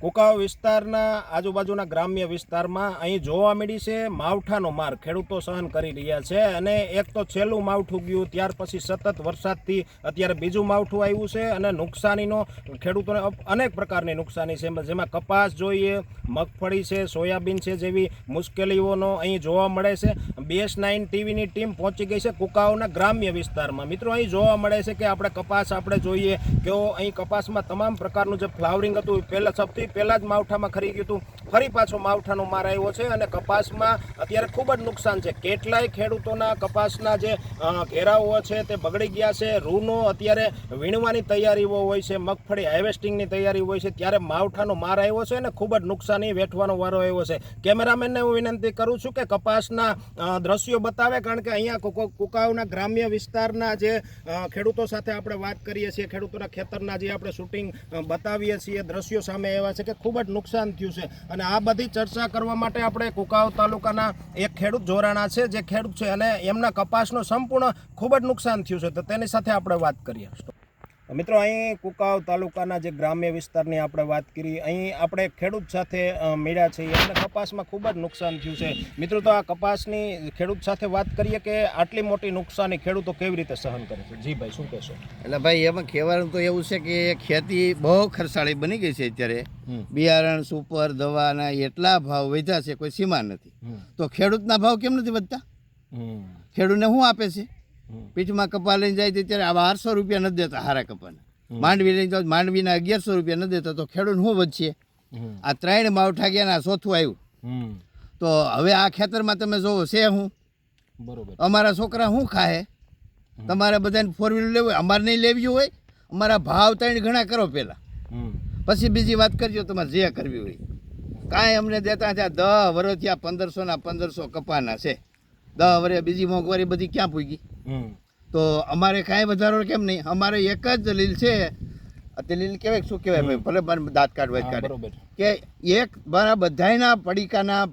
કુકાવ વિસ્તારના આજુબાજુના ગ્રામ્ય વિસ્તારમાં અહીં જોવા મળી છે માવઠાનો માર. ખેડૂતો સહન કરી રહ્યા છે અને એક તો છેલ્લું માવઠું ગયું ત્યાર પછી સતત વરસાદથી અત્યારે બીજું માવઠું આવ્યું છે અને નુકસાનીનો ખેડૂતોને અનેક પ્રકારની નુકસાની છે. જેમાં કપાસ જોઈએ, મગફળી છે, સોયાબીન છે જેવી મુશ્કેલીઓનો અહીં જોવા મળે છે. બીએસ નાઇન ટીવીની ટીમ પહોંચી ગઈ છે કુકાવના ગ્રામ્ય વિસ્તારમાં. મિત્રો, અહીં જોવા મળે છે કે આપણે કપાસ આપણે જોઈએ કે અહીં કપાસમાં તમામ પ્રકારનું જે ફ્લાવરિંગ હતું પહેલાં સૌથી પહેલાં જ માવઠામાં ખરી ગયું હતું. ફરી પાછો માવઠાનો માર આવ્યો છે અને કપાસમાં અત્યારે ખૂબ જ નુકસાન છે. કેટલાય ખેડૂતોના કપાસના જે ઘેરાઓ છે તે બગડી ગયા છે. રૂનો અત્યારે વીણવાની તૈયારીઓ હોય છે, મગફળી હાર્વેસ્ટિંગની તૈયારી હોય છે, ત્યારે માવઠાનો માર આવ્યો છે અને ખૂબ જ નુકસાની વેઠવાનો વારો આવ્યો છે. કેમેરામેનને હું વિનંતી કરું છું કે કપાસના દ્રશ્યો બતાવે, કારણ કે અહીંયા કુકાઉના ગ્રામ્ય વિસ્તારના જે ખેડૂતો સાથે આપણે વાત કરીએ છીએ, ખેડૂતોના ખેતરના જે આપણે શૂટિંગ બતાવીએ છીએ, દ્રશ્યો સામે એવા છે કે ખૂબ જ નુકસાન થયું છે. અને આ બધી ચર્ચા કરવા માટે આપણે કુકાવ તાલુકાના એક ખેડૂત જોરાણા છે, જે ખેડૂત છે અને એમના કપાસનું સંપૂર્ણ ખૂબ જ નુકસાન થયું છે. તો તેની સાથે આપણે વાત કરીએ. મિત્રો અહીં કુકાવ તાલુકાના જે ગ્રામ્ય વિસ્તારની આપણે વાત કરી અહીં આપણે ખેડૂત સાથે મળ્યા છીએ. અને કપાસમાં ખૂબ જ નુકસાન થયું છે. મિત્રો તો આ કપાસની ખેડૂત સાથે વાત કરીએ કે આટલી મોટી નુકસાની ખેડૂતો કેવી રીતે સહન કરે છે? જી ભાઈ શું કહેશો? એટલે ભાઈ એમાં કહેવાનું તો એવું છે કે ખેતી બહુ ખર્ચાળી બની ગઈ છે અત્યારે. બિયારણ સુપર દવાના એટલા ભાવ વધ્યા છે કોઈ સીમા નથી. તો ખેડૂતના ભાવ કેમ નથી વધતા. ખેડૂતને શું આપે છે. પીઠમાં કપા લઈને જાય તો ત્યારે આ બારસો રૂપિયા નથી દેતા હારા કપાના. માંડવી લઈને જાઓ તો માંડવીના અગિયારસો રૂપિયા નથી દેતા તો ખેડૂત શું વધશે. આ ત્રણ માવઠા ગયા ને આ ચોથું આવ્યું. તો હવે આ ખેતરમાં તમે જોવો છે હું? બરોબર. અમારા છોકરા શું ખાય તમારે બધાને ફોર વ્હીલર લેવું હોય? અમારે નહીં લેવી હોય? અમારા ભાવ ત્રણ ઘણા કરો પહેલાં. પછી બીજી વાત કરજો તમારે જે કરવી હોય. કાંઈ અમને દેતા છે દહ વર્ષ થયા પંદરસો ના પંદરસો કપાના છે. દહ વર્ષે બીજી મોંઘવારી બધી ક્યાં પૂગી. તો અમારે કાંઈ વધારો કેમ નહીં? અમારે એક જ દલીલ છે. તે દલીલ કહેવાય શું કહેવાય ભાઈ ભલે મારે દાંત કાઢવા કાઢે. કે એક મારા બધાના પડીકાના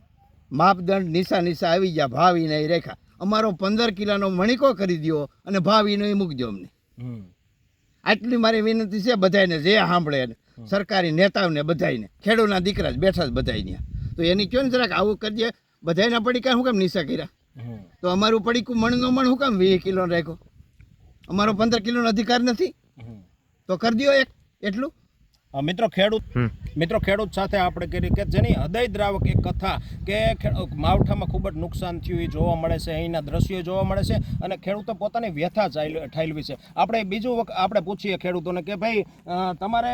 માપદંડ નિશા નિશા આવી ગયા. ભાવ ઈ રેખા. અમારો પંદર કિલોનો મણિકો કરી દ્યો અને ભાવ એ મૂકજો અમને. આટલી મારી વિનંતી છે બધાને જે સાંભળે સરકારી નેતાઓને બધાને ખેડૂતના દીકરા જ બેઠા જ બધાય તો એની કયો ને જરાક આવું કરજે બધાયના પડીકા શું કેમ નિશા કર્યા. તો અમારું પડીકું મણનો મણ હું કામ વીસ કિલો રાખ્યો અમારો પંદર કિલોનો અધિકાર નથી? તો કરી દો એક એટલું? મિત્રો ખેડૂત મિત્રો ખેડૂત સાથે આપણે કરી કે જેની હૃદય દ્રાવક એક કથા કે માવઠામાં ખૂબ જ નુકસાન થયું એ જોવા મળે છે અહીંના દ્રશ્યો જોવા મળે છે અને ખેડૂતો પોતાની વ્યથા ઠાલવી છે. આપણે બીજું વખત આપણે પૂછીએ ખેડૂતોને કે ભાઈ તમારે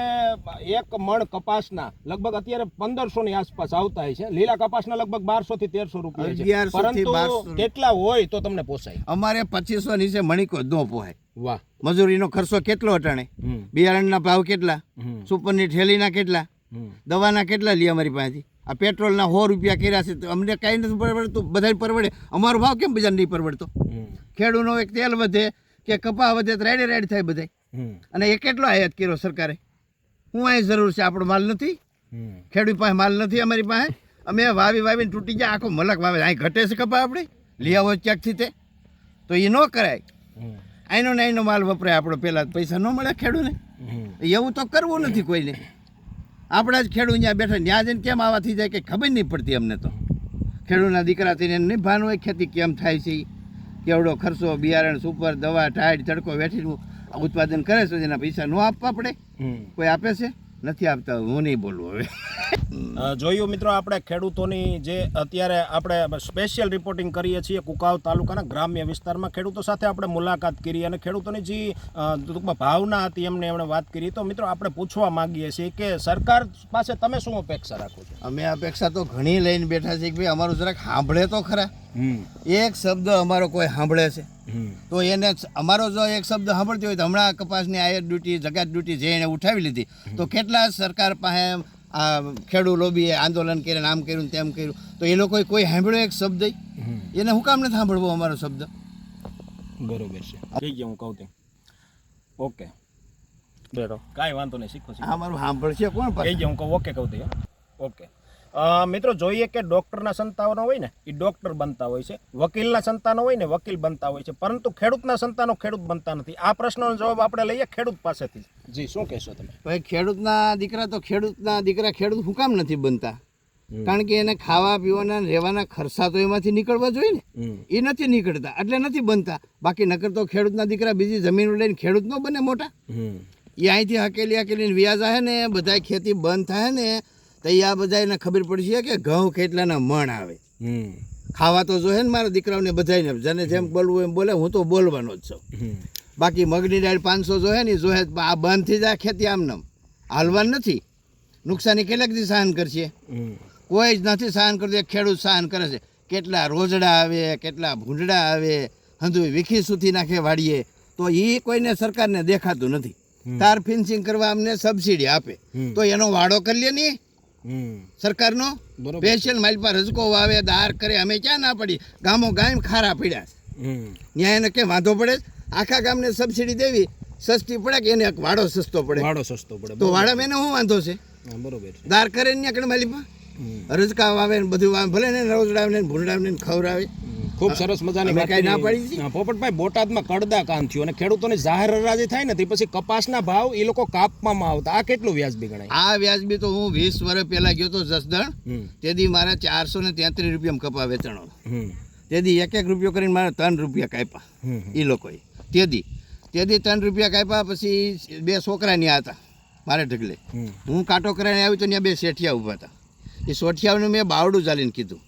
એક મણ કપાસના લગભગ અત્યારે પંદરસો ની આસપાસ આવતા હોય છે. લીલા કપાસના લગભગ બારસો થી તેરસો રૂપિયા છે. પરંતુ કેટલા હોય તો તમને પોસાય? અમારે પચીસો નીચે મણિકો દો પોહાય. વાહ. મજૂરીનો ખર્ચો કેટલો અટાણે? બિયારણના ભાવ કેટલા? સુપરની ઠેલીના કેટલા? દવાના કેટલા લે અમારી પાસેથી? આ પેટ્રોલના સો રૂપિયા કર્યા છે. અમને કાંઈ નથી પરવડતું. બધાને પરવડે. અમારો ભાવ કેમ બજાર નહીં પરવડતો? હમ. ખેડૂતનો એક તેલ વધે કે કપા વધે તો રેડે રેડ થાય બધાય. અને એ કેટલો આયાત કર્યો સરકારે? હું અહીં જરૂર છે. આપણો માલ નથી. ખેડૂત પાસે માલ નથી અમારી પાસે. અમે વાવી વાવીને તૂટી જાય આખો મલક વાવે. અહીં ઘટે છે કપા આપણે? લઈ આવો ક્યાંકથી તે? તો એ ન કરાય. અહીંનો ને અહીંનો માલ વપરાય. આપણો પહેલાં પૈસા ન મળે ખેડૂને. એવું તો કરવું નથી કોઈને. આપણા જ ખેડૂત ત્યાં બેઠા ત્યાં જઈને કેમ આવા થઈ જાય કે ખબર નહીં પડતી અમને તો. ખેડૂતના દીકરા થઈને નહીં ભાન હોય ખેતી કેમ થાય છે કેવડો ખર્ચો બિયારણ સુપર દવા ટાયર તડકો વેઠીનું ઉત્પાદન કરે છે. એના પૈસા ન આપવા પડે. કોઈ આપે છે? નથી આપતા હું નહીં બોલું હવે. જોયું મિત્રો આપણે ખેડૂતોની જે અત્યારે આપણે સ્પેશિયલ રિપોર્ટિંગ કરીએ છીએ કુકાવ તાલુકાના ગ્રામ્ય વિસ્તારમાં. ખેડૂતો સાથે આપણે મુલાકાત કરી અને ખેડૂતોની જે ટૂંકમાં ભાવના હતી એમને એમણે વાત કરી. તો મિત્રો આપણે પૂછવા માંગીએ છીએ કે સરકાર પાસે તમે શું અપેક્ષા રાખો છો? અમે અપેક્ષા તો ઘણી લઈને બેઠા છીએ કે ભાઈ અમારું જરાક સાંભળે તો ખરા. એક શબ્દ અમારો કોઈ સાંભળે છે. તો એને અમારો જો એક શબ્દ સાંભળતી હોય તો હમણાં કપાસની આયત ડ્યુટી જગાત ડ્યુટી જે એને ઉઠાવી લીધી. તો કેટલા સરકાર પાસે આ ખેડૂ લોબીએ આંદોલન કર્યું આમ કર્યું ને તેમ કર્યું? તો એ લોકોએ કોઈ સાંભળ્યો એક શબ્દ? એને હું કામ નથી સાંભળવો અમારો શબ્દ? બરોબર છે. થઈ ગયો હું કહું તે? ઓકે. બરાબર કાંઈ વાંધો નહીં શીખો હા આ અમારું સાંભળશે કોણ કહી પાસે ગયો હું કહું ઓકે કહું તે ઓકે. મિત્રો જોઈએ કે ડૉક્ટરના સંતાનો હોય ને એ ડૉક્ટર બનતા હોય છે. વકીલના સંતાનો હોય ને વકીલ બનતા હોય છે. પરંતુ ખેડૂતના સંતાનો ખેડૂત બનતા નથી. આ પ્રશ્નનો જવાબ આપણે લઈએ ખેડૂત પાસેથી. જી શું કહેશો તમે? ભાઈ ખેડૂતના દીકરા તો ખેડૂતના દીકરા ખેડૂત હું કામ નથી બનતા. કારણ કે એને ખાવા પીવાના ને રહેવાના ખર્ચા તો એમાંથી નીકળવા જોઈએ ને. એ નથી નીકળતા એટલે નથી બનતા. બાકી નકર તો ખેડૂતના દીકરા બીજી જમીન લઈને ખેડૂત ન બને મોટા. એ અહીંથી હકેલી હકેલીને વ્યાજ આવે ને બધા ખેતી બંધ થાય ને તો આ બધાને ખબર પડશે કે ઘઉં કેટલાના મણ આવે. ખાવા તો જોઈએ ને મારા દીકરાઓને બધાને જેને જેમ બોલવું એમ બોલે હું તો બોલવાનો જ છું. બાકી મગની દાળ પાંચસો જોહે ને જોહે જ. આ બંધ થઈ જાય ખેતી આમનામ હાલવાન નથી. નુકસાની કેટલાક દી સહન કરશે. કોઈ જ નથી સહન કરતું. ખેડૂત સહન કરે છે. કેટલા રોજડા આવે કેટલા ભૂંડડા આવે હંધુ વિખી સુથી નાખે વાડીએ. તો એ કોઈને સરકારને દેખાતું નથી. તાર ફિન્સિંગ કરવા અમને સબસિડી આપે. તો એનો વાડો કરી લે નહીં સરકારનો. સ્પેશિયલ મારી પાસે રજકો વાવે દાર કરે અમે ક્યાં ના પડી ગામો ગામ ખારા પડ્યા ન્યાય એને કે વાંધો પડે? આખા ગામને સબસિડી દેવી સસ્તી પડે કે એને વાડો સસ્તો પડે? વાડો સસ્તો પડે તો વાડા એને શું વાંધો છે? બરોબર દાર કરે ને આગળ માલીમાં રજકા વાવે ને બધું વાવે ભલે ને રોજડાવે ને ભૂંડાવે ને ખવડાવે. ખૂબ સરસ મજાની વાત ના. પાડી પોપટભાઈ બોટાદમાં કડદા કામ થયું અને ખેડૂતોને જાહેર હરાજી થાય ને તે પછી કપાસના ભાવ એ લોકો કાપવામાં આવતા. આ કેટલું વ્યાજબી ગણાય? આ વ્યાજબી તો હું વીસ વર્ષ પહેલા ગયો તો જસદણ. તેથી મારે ચારસો ને તેત્રીસ રૂપિયામાં કપા વેચાણો. તેથી એક એક રૂપિયો કરીને મારે ત્રણ રૂપિયા કાપ્યા. એ લોકોએ. તેથી તેથી ત્રણ રૂપિયા કાપ્યા પછી બે છોકરા ત્યાં હતા મારે ઢગલે. હું કાંટો કરાઈને આવ્યો તો ત્યાં બે શેઠિયા ઊભા હતા. એ સોઠિયાઓને મેં બાવડું ચાલીને કીધું.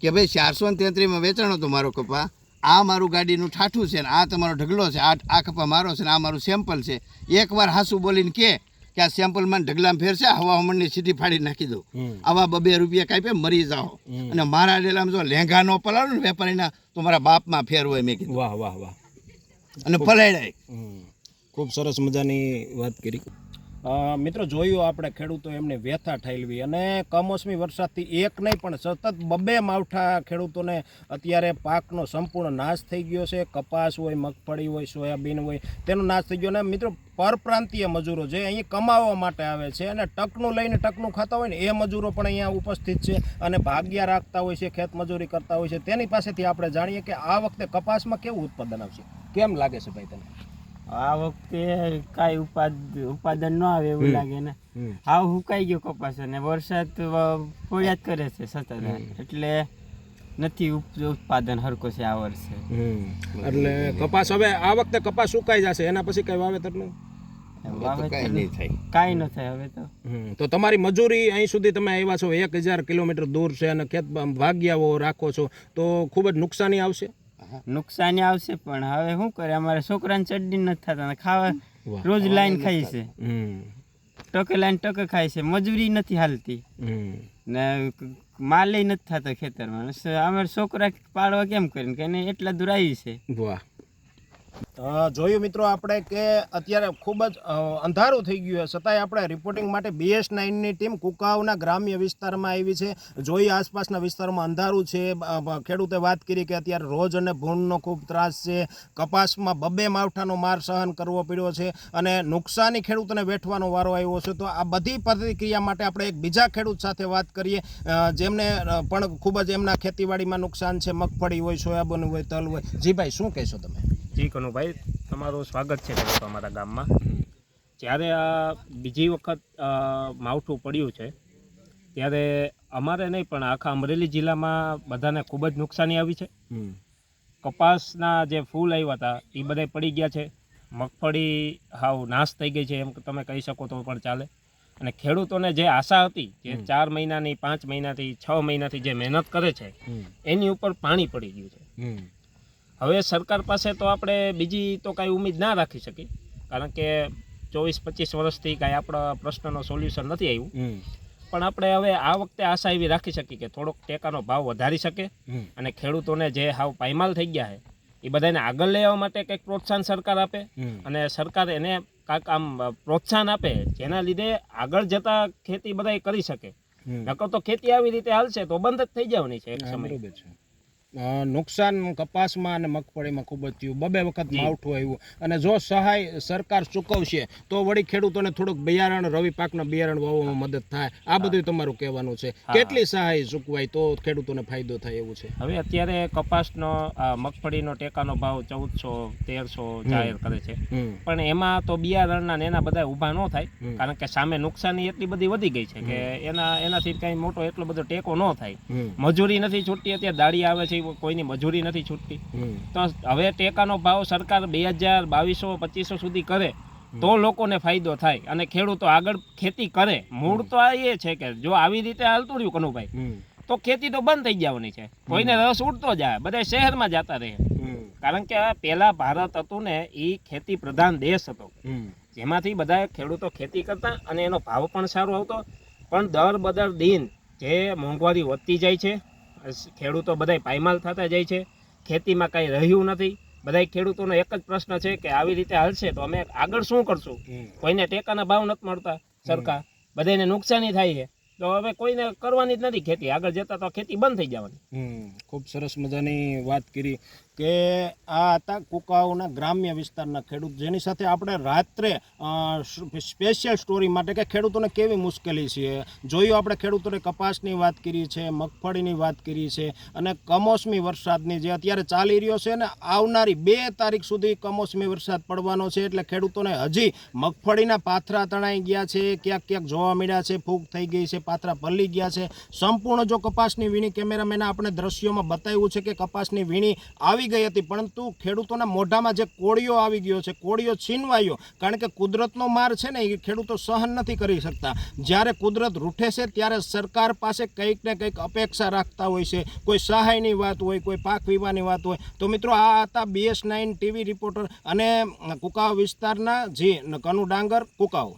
કે ભાઈ ચારસો ને તેત્રીસમાં વેચાણો તો મારો કપા. આ મારું ગાડીનું ઠાઠું છે ને આ તમારો ઢગલો છે આ આ કપા મારો છે ને આ મારું સેમ્પલ છે. એકવાર હાસું બોલીને કે કે આ સેમ્પલમાં ઢગલામાં ફેરશે હવા હમણની સીટી ફાડી નાખી દઉં. આવા બબે રૂપિયા કાપે મરી જાઓ. અને મારા ડેલામાં જો લેંઘા ન પલાળો ને વેપારીના તો મારા બાપમાં ફેર હોય મેં કીધું. વાહ વાહ વાહ. અને પલાળાય ખૂબ સરસ મજાની વાત કરી. મિત્રો જોયું આપણે ખેડૂતો એમની વ્યથા ઠેલવી અને કમોસમી વરસાદથી એક નહીં પણ સતત બબે માવઠા ખેડૂતોને અત્યારે પાકનો સંપૂર્ણ નાશ થઈ ગયો છે. કપાસ હોય, મગફળી હોય, સોયાબીન હોય, તેનો નાશ થઈ ગયો અને મિત્રો પરપ્રાંતીય મજૂરો જે અહીં કમાવા માટે આવે છે અને ટકનું લઈને ટકનું ખાતા હોય ને એ મજૂરો પણ અહીંયા ઉપસ્થિત છે અને ભાગ્યા રાખતા હોય છે, ખેત મજૂરી કરતા હોય છે. તેની પાસેથી આપણે જાણીએ કે આ વખતે કપાસમાં કેવું ઉત્પાદન આવશે? કેમ લાગે છે ભાઈ તને? આ વખતે કાંઈ ઉપાદ ઉત્પાદન ન આવે એવું લાગે ને. હાવ હુકાઈ ગયો કપાસ અને વરસાદ પડ્યા જ કરે છે સતત. એટલે નથી ઉપ- ઉત્પાદન હરકો છે આ વર્ષે. એટલે કપાસ હવે આ વખતે કપાસ સુકાઈ જશે એના પછી કઈ વાવેતરનું? કાંઈ નહીં થાય. કાંઈ ન થાય હવે તો. તો તમારી મજૂરી અહીં સુધી તમે આવ્યા છો એક હજાર કિલોમીટર દૂર છે અને ખેત ભાગ્યાઓ રાખો છો તો ખૂબ જ નુકસાની આવશે? નુકસાની આવશે પણ હવે શું કરે? અમારે છોકરાને ચડડી નથી થતા ખાવા રોજ લાઈન ખાઈ છે. ટકે લાઈન ટકે ખાય છે. મજૂરી નથી હાલતી. ને માલે નથી થતો ખેતરમાં. અમારે છોકરા પાડવા કેમ કરીને? કે એટલા દૂર આવી છે. વાહ. જોયું મિત્રો આપણે કે અત્યારે ખૂબ જ અંધારું થઈ ગયું છે. છતાંય આપણે રિપોર્ટિંગ માટે બીએસ નાઇનની ટીમ કુકાઉના ગ્રામ્ય વિસ્તારમાં આવી છે. જોઈ આસપાસના વિસ્તારમાં અંધારું છે. ખેડૂતે વાત કરી કે અત્યારે રોજ અને ભૂંડનો ખૂબ ત્રાસ છે. કપાસમાં બબ્બે માવઠાનો માર સહન કરવો પડ્યો છે અને નુકસાની ખેડૂતને વેઠવાનો વારો આવ્યો છે. તો આ બધી પ્રતિક્રિયા માટે આપણે એક બીજા ખેડૂત સાથે વાત કરીએ. જેમને પણ ખૂબ જ એમના ખેતીવાડીમાં નુકસાન છે. મગફળી હોય, સોયાબીન હોય, તલ હોય. જી ભાઈ શું કહેશો તમે? જી કનુભાઈ તમારું સ્વાગત છે ખેડૂતો અમારા ગામમાં. જ્યારે આ બીજી વખત માવઠું પડ્યું છે ત્યારે અમારે નહીં પણ આખા અમરેલી જિલ્લામાં બધાને ખૂબ જ નુકસાની આવી છે. કપાસના જે ફૂલ આવ્યા હતા એ બધા પડી ગયા છે. મગફળી હાવ નાશ થઈ ગઈ છે એમ તમે કહી શકો તો પણ ચાલે. અને ખેડૂતોને જે આશા હતી જે ચાર મહિનાની પાંચ મહિનાથી છ મહિનાથી જે મહેનત કરે છે એની ઉપર પાણી પડી ગયું છે. હવે સરકાર પાસે તો આપણે બીજી તો કાંઈ ઉમેદ ના રાખી શકીએ. કારણ કે ચોવીસ પચીસ વર્ષથી કાંઈ આપણા પ્રશ્નનો સોલ્યુશન નથી આવ્યું. પણ આપણે હવે આ વખતે આશા એવી રાખી શકીએ કે થોડોક ટેકાનો ભાવ વધારી શકે અને ખેડૂતોને જે હાવ પાયમાલ થઈ ગયા છે એ બધાને આગળ લેવા માટે કંઈક પ્રોત્સાહન સરકાર આપે અને સરકાર એને કાંઈક આમ પ્રોત્સાહન આપે જેના લીધે આગળ જતા ખેતી બધા કરી શકે. નકર તો ખેતી આવી રીતે હાલશે તો બંધ જ થઈ જવાની છે એક સમય. નુકસાન કપાસમાં અને મગફળીમાં ખૂબ જ થયું. બબે વખત માવઠું આવ્યું. અને જો સહાય સરકાર ચૂકવશે તો વળી ખેડૂતોને થોડુંક બિયારણ રવિ પાકના બિયારણ વાવવામાં મદદ થાય. આ બધું તમારું કહેવાનું છે. કેટલી સહાય ચૂકવાય તો ખેડૂતોને ફાયદો થાય એવું છે? હવે અત્યારે કપાસનો મગફળીનો ટેકાનો ભાવ ચૌદસો તેરસો જાહેર કરે છે. પણ એમાં તો બિયારણના એના બધા ઊભા ન થાય. કારણ કે સામે નુકસાની એટલી બધી વધી ગઈ છે કે એના એનાથી કંઈ મોટો એટલો બધો ટેકો ન થાય. મજૂરી નથી છૂટતી અત્યારે દાડી આવે છે કોઈની મજૂરી નથી છૂટતી. તો હવે ટેકાનો ભાવ સરકાર બે હજાર બાવીસો પચીસો સુધી કરે તો લોકોને ફાયદો થાય. અને ખેડૂતો આગળ ખેતી કરે. મૂળ તો આ એ છે કે જો આવી રીતે હાલતું રહ્યું કનુભાઈ તો ખેતી તો બંધ થઈ જવાની છે. કોઈને રસ ઉડતો જાય બધા શહેરમાં જતા રહે. કારણ કે પેલા ભારત હતું ને એ ખેતી પ્રધાન દેશ હતો. જેમાંથી બધા ખેડૂતો ખેતી કરતા અને એનો ભાવ પણ સારો આવતો. પણ દર બદર દિન જે મોંઘવારી વધતી જાય છે ખેડૂતો બધા પાયમાલ થતા જાય છે. ખેતીમાં કાંઈ રહ્યું નથી. બધા ખેડૂતોનો એક જ પ્રશ્ન છે કે આવી રીતે હાલશે તો અમે આગળ શું કરશું? કોઈને ટેકાના ભાવ નથી મળતા સરકાર. બધાને નુકસાની થાય છે. તો હવે કોઈને કરવાની જ નથી ખેતી. આગળ જતા તો ખેતી બંધ થઈ જવાની. ખૂબ સરસ મજાની વાત કરી. કે આ હતા કુકાઓના ગ્રામ્ય વિસ્તારના ખેડૂત. જેની સાથે આપણે રાત્રે સ્પેશિયલ સ્ટોરી માટે કે ખેડૂતોને કેવી મુશ્કેલી છે, જોયું આપણે ખેડૂતોને કપાસની વાત કરી છે, મગફળીની વાત કરી છે અને કમોસમી વરસાદની જે અત્યારે ચાલી રહ્યો છે ને, આવનારી બે તારીખ સુધી કમોસમી વરસાદ પડવાનો છે એટલે ખેડૂતોને હજી મગફળીના પાથરા તણાઈ ગયા છે, ક્યાંક ક્યાંક જોવા મળ્યા છે, ફૂગ થઈ ગઈ છે, પાથરા પલ્લી ગયા છે. સંપૂર્ણ જો કપાસની વીણી કેમેરામેને આપણે દ્રશ્યોમાં બતાવ્યું છે કે કપાસની વીણી આવી ગઈ હતી, પરંતુ ખેડૂતોના મોઢામાં જે કોળિયો આવી ગયો છે કોળિયો છીનવાયો, કારણ કે કુદરતનો માર છે ને, એ ખેડૂતો સહન નથી કરી શકતા. જ્યારે કુદરત રૂઠે છે, ત્યારે સરકાર પાસે કંઈક ને કંઈક અપેક્ષા રાખતા હોય છે. કોઈ સહાયની વાત હોય, કોઈ પાક વીમાની વાત હોય. તો મિત્રો, આ હતા બીએસ નાઇન ટીવી રિપોર્ટર અને કુકાવ વિસ્તારના જી કનુ ડાંગર કુકાવ.